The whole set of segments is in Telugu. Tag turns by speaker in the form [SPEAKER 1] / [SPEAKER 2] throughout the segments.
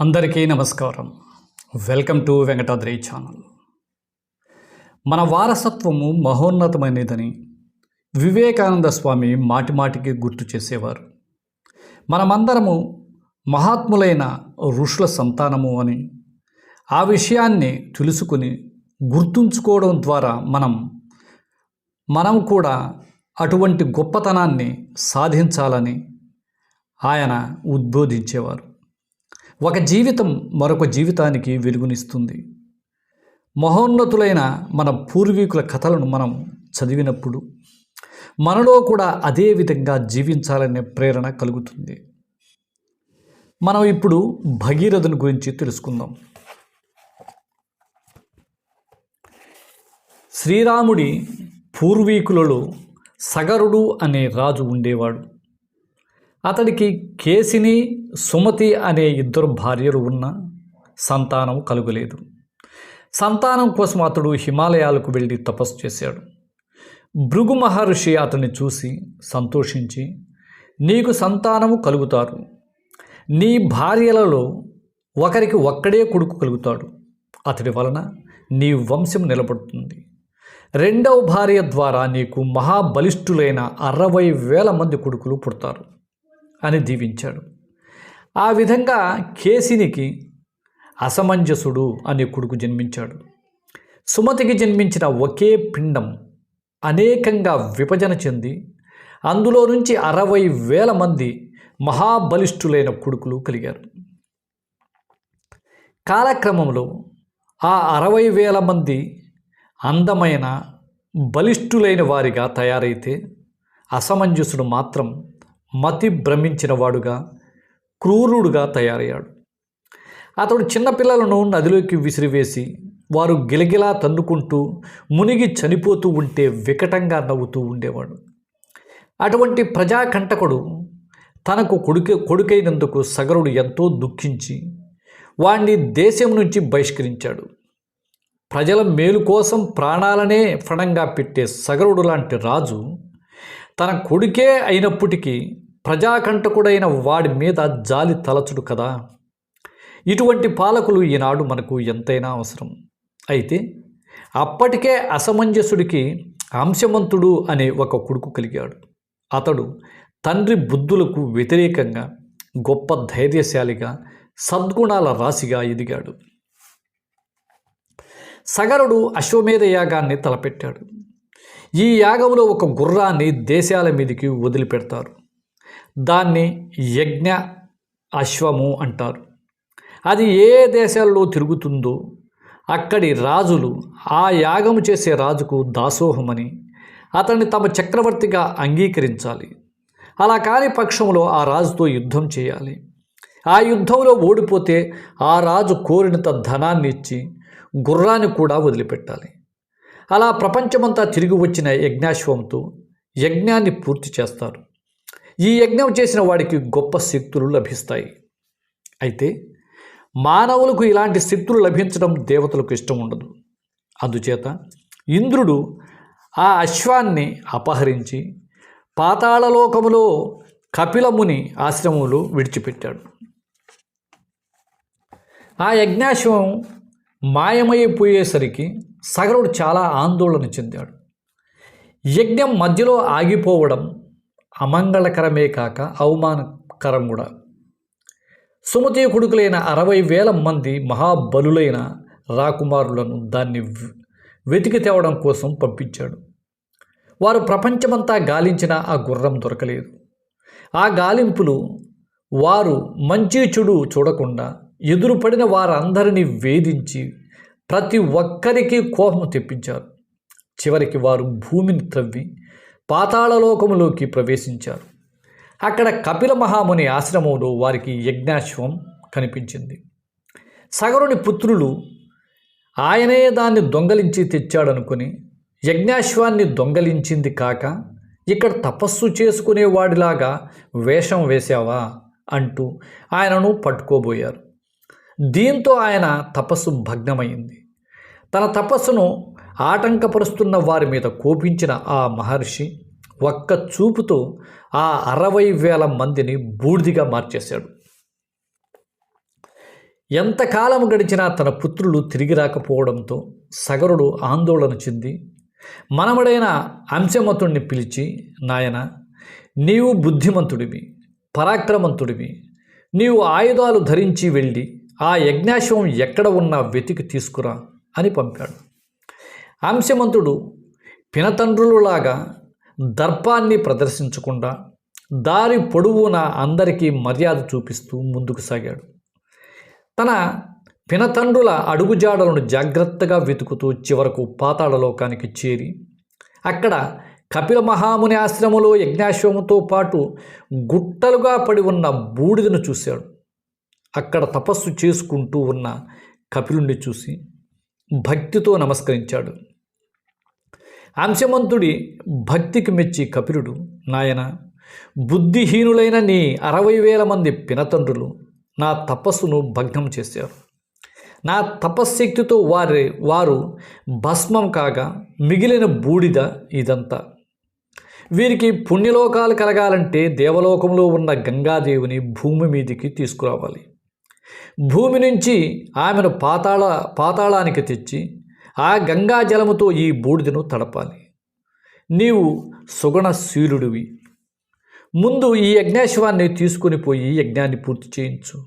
[SPEAKER 1] అందరికీ నమస్కారం. Welcome to Venkatadri channel. మన వారసత్వము మహోన్నతమైనదని వివేకానంద స్వామి మాటిమాటికి గుర్తు చేసేవారు. మనమందరము మహాత్ములైన ఋషుల సంతానము అని ఆ విషయాన్ని తెలుసుకుని గుర్తుంచుకోవడం ద్వారా మనం మనం కూడా అటువంటి గొప్పతనాన్ని సాధించాలని ఆయన ఉద్బోధించేవారు. ఒక జీవితం మరొక జీవితానికి వెలుగునిస్తుంది. మహోన్నతులైన మన పూర్వీకుల కథలను మనం చదివినప్పుడు మనలో కూడా అదే విధంగా జీవించాలనే ప్రేరణ కలుగుతుంది. మనం ఇప్పుడు భగీరథుని గురించి తెలుసుకుందాం. శ్రీరాముడి పూర్వీకులలో సగరుడు అనే రాజు ఉండేవాడు. అతడికి కేసిని సుమతి అనే ఇద్దరు భార్యలు ఉన్న సంతానం కలుగలేదు. సంతానం కోసం అతడు హిమాలయాలకు వెళ్ళి తపస్సు చేశాడు. భృగు మహర్షి అతన్ని చూసి సంతోషించి నీకు సంతానము కలుగుతారు. నీ భార్యలలో ఒకరికి ఒక్కడే కొడుకు కలుగుతాడు. అతడి వలన నీ వంశం నిలబడుతుంది. రెండవ భార్య ద్వారా నీకు మహాబలిష్ఠులైన అరవై వేల మంది కొడుకులు పుడతారు. అని దీవించాడు ఆ విధంగా కేసినికి అసమంజసుడు అనే కొడుకు జన్మించాడు. సుమతికి జన్మించిన ఒకే పిండం అనేకంగా విభజన చెంది అందులో నుంచి అరవై వేల మంది మహాబలిష్ఠులైన కొడుకులు కలిగారు. కాలక్రమంలో ఆ అరవై వేల మంది అందమైన బలిష్ఠులైన వారిగా తయారైతే అసమంజసుడు మాత్రం మతి భ్రమించినవాడుగా క్రూరుడుగా తయారయ్యాడు. అతడు చిన్నపిల్లలను నదిలోకి విసిరివేసి వారు గిలగిలా తన్నుకుంటూ మునిగి చనిపోతూ ఉంటే వికటంగా నవ్వుతూ ఉండేవాడు. అటువంటి ప్రజాకంటకుడు తనకు కొడుకు కొడుకైనందుకు సగరుడు ఎంతో దుఃఖించి వాణ్ణి దేశం నుంచి బహిష్కరించాడు. ప్రజల మేలు కోసం ప్రాణాలనే ఫణంగా పెట్టే సగరుడు లాంటి రాజు తన కొడుకే అయినప్పటికీ ప్రజాకంటకుడైన వాడి మీద జాలి తలచుడు కదా. ఇటువంటి పాలకులు ఈనాడు మనకు ఎంతైనా అవసరం. అయితే అప్పటికే అసమంజసుడికి అంశమంతుడు అనే ఒక కొడుకు కలిగాడు. అతడు తండ్రి బుద్ధులకు వ్యతిరేకంగా గొప్ప ధైర్యశాలిగా సద్గుణాల రాశిగా ఎదిగాడు. సగరుడు అశ్వమేధ యాగాన్ని తలపెట్టాడు. ఈ యాగంలో ఒక గుర్రాన్ని దేశాల మీదకి వదిలిపెడతారు. దాన్ని యజ్ఞ అశ్వము అంటారు. అది ఏ దేశాల్లో తిరుగుతుందో అక్కడి రాజులు ఆ యాగము చేసే రాజుకు దాసోహమని అతన్ని తమ చక్రవర్తిగా అంగీకరించాలి. అలా కాని పక్షంలో ఆ రాజుతో యుద్ధం చేయాలి. ఆ యుద్ధంలో ఓడిపోతే ఆ రాజు కోరినంత ధనాన్ని ఇచ్చి గుర్రాన్ని కూడా వదిలిపెట్టాలి. అలా ప్రపంచమంతా తిరిగి వచ్చిన యజ్ఞాశ్వంతో యజ్ఞాన్ని పూర్తి చేస్తారు. ఈ యజ్ఞం చేసిన వాడికి గొప్ప శక్తులు లభిస్తాయి. అయితే మానవులకు ఇలాంటి శక్తులు లభించడం దేవతలకు ఇష్టం ఉండదు. అందుచేత ఇంద్రుడు ఆ అశ్వాన్ని అపహరించి పాతాళలోకములో కపిలముని ఆశ్రమంలో విడిచిపెట్టాడు. ఆ యజ్ఞాశ్వం మాయమైపోయేసరికి సగరుడు చాలా ఆందోళన చెందాడు. యజ్ఞం మధ్యలో ఆగిపోవడం అమంగళకరమే కాక అవమానకరం కూడా. సుమతి కొడుకులైన అరవై వేల మంది మహాబలులైన రాకుమారులను దాన్ని వెతికి తేవడం కోసం పంపించాడు. వారు ప్రపంచమంతా గాలించిన ఆ గుర్రం దొరకలేదు. ఆ గాలింపులు వారు మంచి చెడు చూడకుండా ఎదురుపడిన వారందరినీ వేధించి ప్రతి ఒక్కరికి కోపం తెప్పించారు. చివరికి వారు భూమిని త్రవ్వి పాతాళలోకములోకి ప్రవేశించారు. అక్కడ కపిల మహాముని ఆశ్రమంలో వారికి యజ్ఞాశ్వం కనిపించింది. సగరుని పుత్రులు ఆయనే దాన్ని దొంగలించి తెచ్చాడనుకుని యజ్ఞాశ్వాన్ని దొంగలించింది కాక ఇక్కడ తపస్సు చేసుకునేవాడిలాగా వేషం వేశావా అంటూ ఆయనను పట్టుకోబోయారు. దీంతో ఆయన తపస్సు భగ్నమైంది. తన తపస్సును ఆటంకపరుస్తున్న వారి మీద కోపించిన ఆ మహర్షి ఒక్క చూపుతో ఆ అరవై వేల మందిని బూడిదిగా మార్చేశాడు. ఎంతకాలం గడిచినా తన పుత్రులు తిరిగి రాకపోవడంతో సగరుడు ఆందోళన చెంది మనమడైన అంశమతుణ్ణి పిలిచి నాయన నీవు బుద్ధిమంతుడివి పరాక్రమంతుడివి నీవు ఆయుధాలు ధరించి వెళ్ళి ఆ యజ్ఞాశ్వం ఎక్కడ ఉన్నా వెతికి తీసుకురా అని పంపాడు. అంశమంతుడు పినతండ్రులులాగా దర్పాన్ని ప్రదర్శించకుండా దారి పొడవునా అందరికీ మర్యాద చూపిస్తూ ముందుకు సాగాడు. తన పినతండ్రుల అడుగుజాడలను జాగ్రత్తగా వెతుకుతూ చివరకు పాతాళలోకానికి చేరి అక్కడ కపిల మహాముని ఆశ్రమంలో యజ్ఞాశ్వముతో పాటు గుట్టలుగా పడి ఉన్న బూడిదను చూశాడు. అక్కడ తపస్సు చేసుకుంటూ ఉన్న కపిలుణ్ణి చూసి భక్తితో నమస్కరించాడు. అంశమంతుడి భక్తికి మెచ్చి కపిలుడు. నాయన బుద్ధిహీనులైన నీ అరవై వేల మంది పినతండ్రులు నా తపస్సును భగ్నం చేశారు. నా తపశ్శక్తితో వారి వారు భస్మం కాగా మిగిలిన బూడిద ఇదంతా. వీరికి పుణ్యలోకాలు కలగాలంటే దేవలోకంలో ఉన్న గంగాదేవిని భూమి మీదికి తీసుకురావాలి. భూమి నుంచి ఆమెను పాతాళ పాతాళానికి తెచ్చి ఆ గంగా జలముతో ఈ బూడిదను తడపాలి. నీవు సుగుణశీలుడివి ముందు ఈ యజ్ఞాశ్వాన్ని తీసుకుని పోయి యజ్ఞాన్ని పూర్తి చేయించు.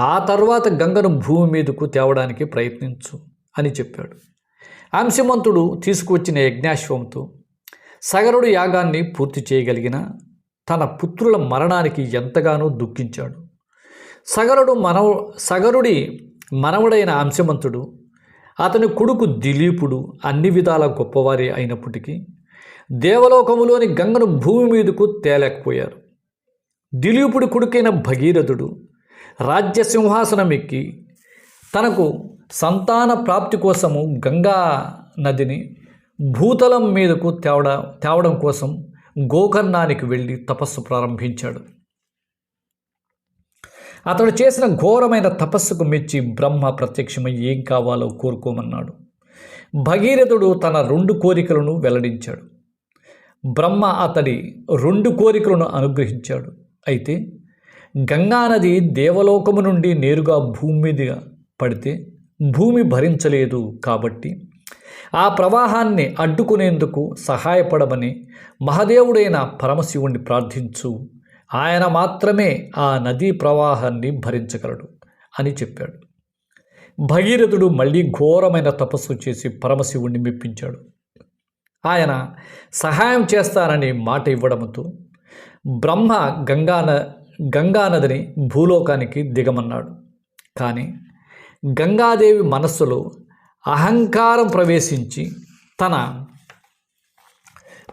[SPEAKER 1] ఆ తర్వాత గంగను భూమి మీదకు తేవడానికి ప్రయత్నించు అని చెప్పాడు. అంశమంతుడు తీసుకువచ్చిన యజ్ఞాశ్వంతో సగరుడు యాగాన్ని పూర్తి చేయగలిగిన తన పుత్రుల మరణానికి ఎంతగానో దుఃఖించాడు. సగరుడు మనవ సగరుడి మనవుడైన అంశమంతుడు అతని కొడుకు దిలీపుడు అన్ని విధాల గొప్పవారే అయినప్పటికీ దేవలోకములోని గంగను భూమి మీదకు తేలేకపోయారు. దిలీపుడి కొడుకైన భగీరథుడు రాజ్య సింహాసనం ఎక్కి తనకు సంతాన ప్రాప్తి కోసము గంగా నదిని భూతలం మీదకు తేవడ తేవడం కోసం గోకర్ణానికి వెళ్ళి తపస్సు ప్రారంభించాడు. అతడు చేసిన ఘోరమైన తపస్సుకు మెచ్చి బ్రహ్మ ప్రత్యక్షమై ఏం కావాలో కోరుకోమన్నాడు. భగీరథుడు తన రెండు కోరికలను వెల్లడించాడు. బ్రహ్మ అతడి రెండు కోరికలను అనుగ్రహించాడు. అయితే గంగానది దేవలోకము నుండి నేరుగా భూమి మీద పడితే భూమి భరించలేదు కాబట్టి ఆ ప్రవాహాన్ని అడ్డుకునేందుకు సహాయపడమని మహదేవుడైన పరమశివుణ్ణి ప్రార్థించు ఆయన మాత్రమే ఆ నదీ ప్రవాహాన్ని భరించగలడు అని చెప్పాడు. భగీరథుడు మళ్ళీ ఘోరమైన తపస్సు చేసి పరమశివుణ్ణి మెప్పించాడు. ఆయన సహాయం చేస్తానని మాట ఇవ్వడంతో బ్రహ్మ గంగాన గంగానదిని భూలోకానికి దిగమన్నాడు. కానీ గంగాదేవి మనస్సులో అహంకారం ప్రవేశించి తన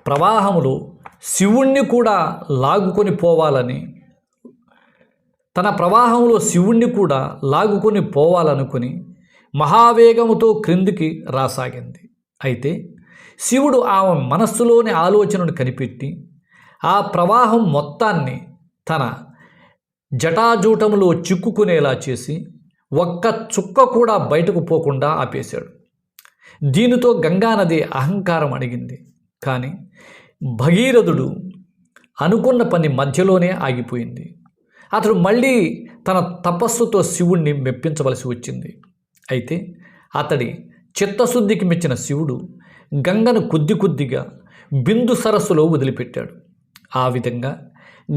[SPEAKER 1] ప్రవాహములు శివుణ్ణి కూడా లాగుకొని పోవాలని తన ప్రవాహంలో శివుణ్ణి కూడా లాగుకొని పోవాలనుకుని మహావేగముతో క్రిందికి రాసాగింది. అయితే శివుడు ఆమె మనస్సులోని ఆలోచనను కనిపెట్టి ఆ ప్రవాహం మొత్తాన్ని తన జటాజూటములో చిక్కుకునేలా చేసి ఒక్క చుక్క కూడా బయటకు పోకుండా ఆపేశాడు. దీనితో గంగానది అహంకారం అడిగింది కానీ భగీరథుడు అనుకున్న పని మధ్యలోనే ఆగిపోయింది. అతడు మళ్ళీ తన తపస్సుతో శివుణ్ణి మెప్పించవలసి వచ్చింది. అయితే అతడి చిత్తశుద్ధికి మెచ్చిన శివుడు గంగను కొద్ది కొద్దిగా బిందు సరస్సులో వదిలిపెట్టాడు. ఆ విధంగా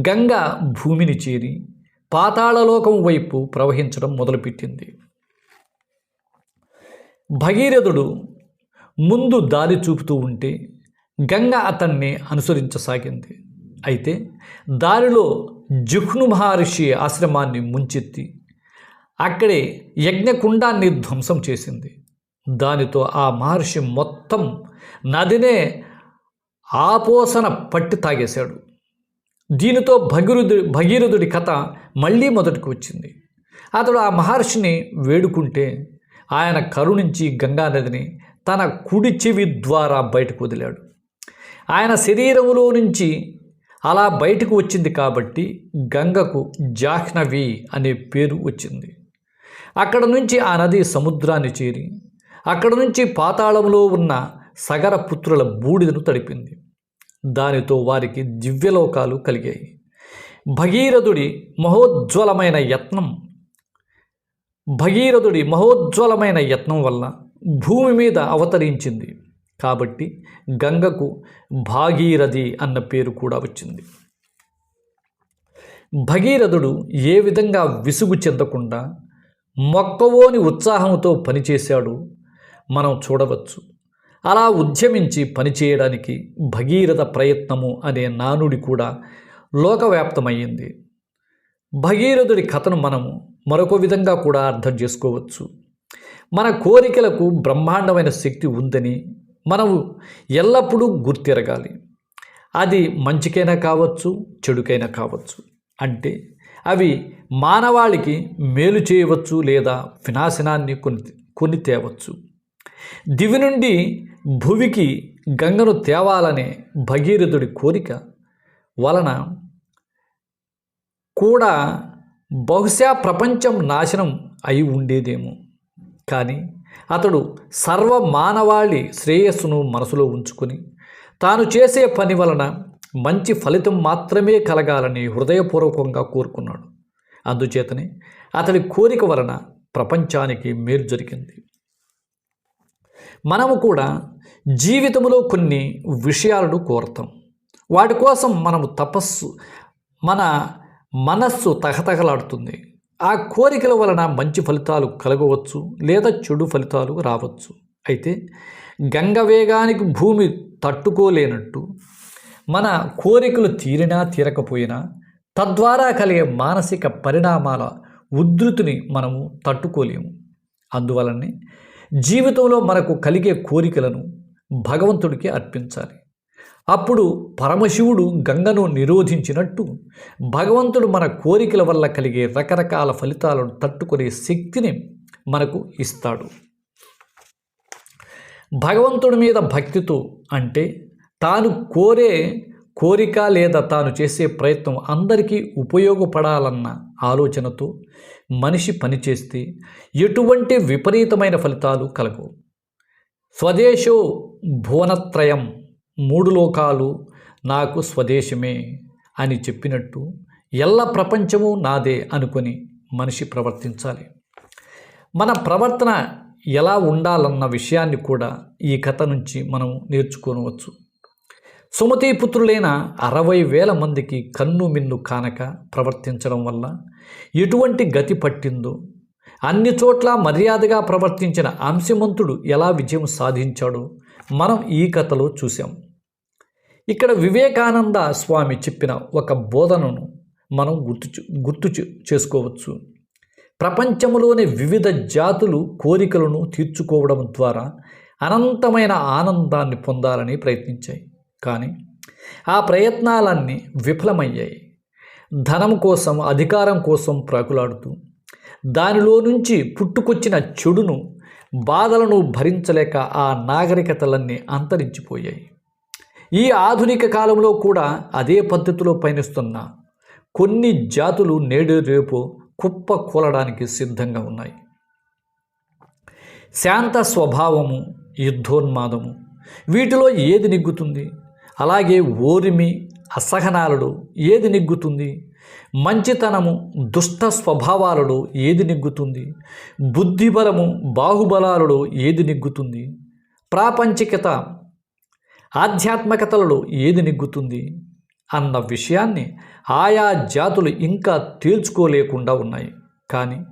[SPEAKER 1] గంగ భూమిని చేరి పాతాళలోకం వైపు ప్రవహించడం మొదలుపెట్టింది. భగీరథుడు ముందు దారి చూపుతూ ఉంటే గంగ అతన్ని అనుసరించసాగింది. అయితే దారిలో జుహ్ను మహర్షి ఆశ్రమాన్ని ముంచెత్తి అక్కడే యజ్ఞకుండాన్ని ధ్వంసం చేసింది. దానితో ఆ మహర్షి మొత్తం నదినే ఆపోసన పట్టి తాగేశాడు. దీనితో భగీరథుడి భగీరథుడి కథ మళ్ళీ మొదటికి వచ్చింది. అతడు ఆ మహర్షిని వేడుకుంటే ఆయన కరుణించి గంగానదిని తన కుడి చెవి ద్వారా బయటకు వదిలాడు. ఆయన శరీరములో నుంచి అలా బయటకు వచ్చింది కాబట్టి గంగకు జాహ్నవి అనే పేరు వచ్చింది. అక్కడ నుంచి ఆ నది సముద్రాన్ని చేరి అక్కడ నుంచి పాతాళంలో ఉన్న సగర పుత్రుల బూడిదను తడిపింది. దానితో వారికి దివ్యలోకాలు కలిగాయి. భగీరథుడి మహోజ్వలమైన యత్నం భగీరథుడి మహోజ్వలమైన యత్నం వల్ల భూమి మీద అవతరించింది. కాబట్టి గంగకు భాగీరథి అన్న పేరు కూడా వచ్చింది. భగీరథుడు ఏ విధంగా విసుగు చెందకుండా మొక్కవోని ఉత్సాహంతో పనిచేశాడు మనం చూడవచ్చు. అలా ఉద్యమించి పనిచేయడానికి భగీరథ ప్రయత్నము అనే నానుడి కూడా లోకవ్యాప్తమయ్యింది. భగీరథుడి కథను మనము మరొక విధంగా కూడా అర్థం చేసుకోవచ్చు. మన కోరికలకు బ్రహ్మాండమైన శక్తి ఉందని మనము ఎల్లప్పుడూ గుర్తిరగాలి. అది మంచికైనా కావచ్చు చెడుకైనా కావచ్చు. అంటే అవి మానవాళికి మేలు చేయవచ్చు లేదా వినాశనాన్ని కొని కొని తేవచ్చు. దివి నుండి భువికి గంగను తేవాలనే భగీరథుడి కోరిక వలన కూడా బహుశా ప్రపంచం నాశనం అయి ఉండేదేమో. కానీ అతడు సర్వ మానవాళి శ్రేయస్సును మనసులో ఉంచుకొని తాను చేసే పని వలన మంచి ఫలితం మాత్రమే కలగాలని హృదయపూర్వకంగా కోరుకున్నాడు. అందుచేతనే అతడి కోరిక వలన ప్రపంచానికి మేలు జరిగింది. మనము కూడా జీవితంలో కొన్ని విషయాలను కోరతాం. వాటి కోసం మనము తపస్సు మన మనస్సు తహతహలాడుతుంది. ఆ కోరికల వలన మంచి ఫలితాలు కలగవచ్చు లేదా చెడు ఫలితాలు రావచ్చు. అయితే గంగ వేగానికి భూమి తట్టుకోలేనట్టు మన కోరికలు తీరినా తీరకపోయినా తద్వారా కలిగే మానసిక పరిణామాల ఉద్ధృతిని మనము తట్టుకోలేము. అందువలనే జీవితంలో మనకు కలిగే కోరికలను భగవంతుడికి అర్పించాలి. అప్పుడు పరమశివుడు గంగను నిరోధించినట్టు భగవంతుడు మన కోరికల వల్ల కలిగే రకరకాల ఫలితాలను తట్టుకునే శక్తిని మనకు ఇస్తాడు. భగవంతుడి మీద భక్తితో అంటే తాను కోరే కోరిక లేదా తాను చేసే ప్రయత్నం అందరికీ ఉపయోగపడాలన్న ఆలోచనతో మనిషి పనిచేస్తే ఎటువంటి విపరీతమైన ఫలితాలు కలగవు. స్వదేశో భువనత్రయం మూడు లోకాలు నాకు స్వదేశమే అని చెప్పినట్టు ఎల్ల ప్రపంచము నాదే అనుకొని మనిషి ప్రవర్తించాలి. మన ప్రవర్తన ఎలా ఉండాలన్న విషయాన్ని కూడా ఈ కథ నుంచి మనం నేర్చుకోవచ్చు సుమతీపుత్రులైన అరవై వేల మందికి కన్ను మిన్ను కానక ప్రవర్తించడం వల్ల ఎటువంటి గతి పట్టిందో అన్ని చోట్ల మర్యాదగా ప్రవర్తించిన అంశమంతుడు ఎలా విజయం సాధించాడో మనం ఈ కథలో చూసాం ఇక్కడ వివేకానంద స్వామి చెప్పిన ఒక బోధనను మనం గుర్తు గుర్తు చేసుకోవచ్చు. ప్రపంచంలోని వివిధ జాతులు కోరికలను తీర్చుకోవడం ద్వారా అనంతమైన ఆనందాన్ని పొందాలని ప్రయత్నించాయి. కానీ ఆ ప్రయత్నాలన్నీ విఫలమయ్యాయి. ధనం కోసం అధికారం కోసం ప్రాకులాడుతూ దానిలో నుంచి పుట్టుకొచ్చిన చెడును బాధలను భరించలేక ఆ నాగరికతలన్నీ అంతరించిపోయాయి. ఈ ఆధునిక కాలంలో కూడా అదే పద్ధతిలో పయనిస్తున్న కొన్ని జాతులు నేడు రేపు కుప్ప కూలడానికి సిద్ధంగా ఉన్నాయి. శాంత స్వభావము యుద్ధోన్మాదము. వీటిలో ఏది నిగ్గుతుంది? అలాగే ఓరిమి అసహనాలలో ఏది నిగ్గుతుంది? మంచితనము దుష్ట స్వభావాలలో ఏది నిగ్గుతుంది? బుద్ధిబలము బాహుబలాలలో ఏది నిగ్గుతుంది? ప్రాపంచికత ఆధ్యాత్మికతలలో ఏది నిగ్గుతుంది అన్న విషయాన్ని ఆయా జాతులు ఇంకా తేల్చుకోలేకుండా ఉన్నాయి. కానీ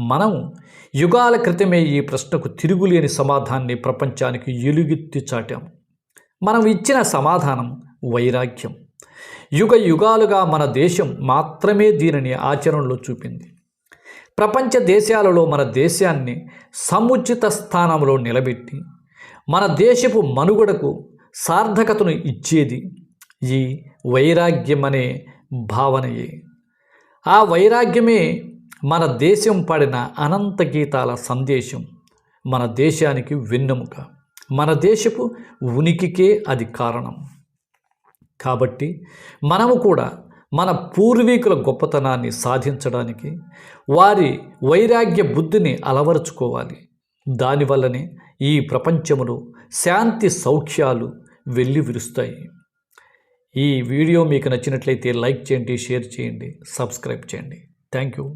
[SPEAKER 1] మనం యుగాల క్రితమే ఈ ప్రశ్నకు తిరుగులేని సమాధానాన్ని ప్రపంచానికి ఎలుగెత్తి చాటాం. మనం ఇచ్చిన సమాధానం వైరాగ్యం. యుగ యుగాలుగా మన దేశం మాత్రమే దీనిని ఆచరణలో చూపింది. ప్రపంచ దేశాలలో మన దేశాన్ని సముచిత స్థానంలో నిలబెట్టి మన దేశపు మనుగడకు సార్థకతను ఇచ్చేది ఈ వైరాగ్యం అనే భావనయే. ఆ వైరాగ్యమే మన దేశం పడిన అనంత గీతాల సందేశం. మన దేశానికి వెన్నెముక. మన దేశపు ఉనికికే అది కారణం. కాబట్టి మనము కూడా మన పూర్వీకుల గొప్పతనాన్ని సాధించడానికి వారి వైరాగ్య బుద్ధిని అలవరుచుకోవాలి. దానివల్లనే ఈ ప్రపంచములో శాంతి సౌఖ్యాలు వెళ్ళి విరుస్తాయి. ఈ వీడియో మీకు నచ్చినట్లయితే లైక్ చేయండి షేర్ చేయండి సబ్స్క్రైబ్ చేయండి. Thank you.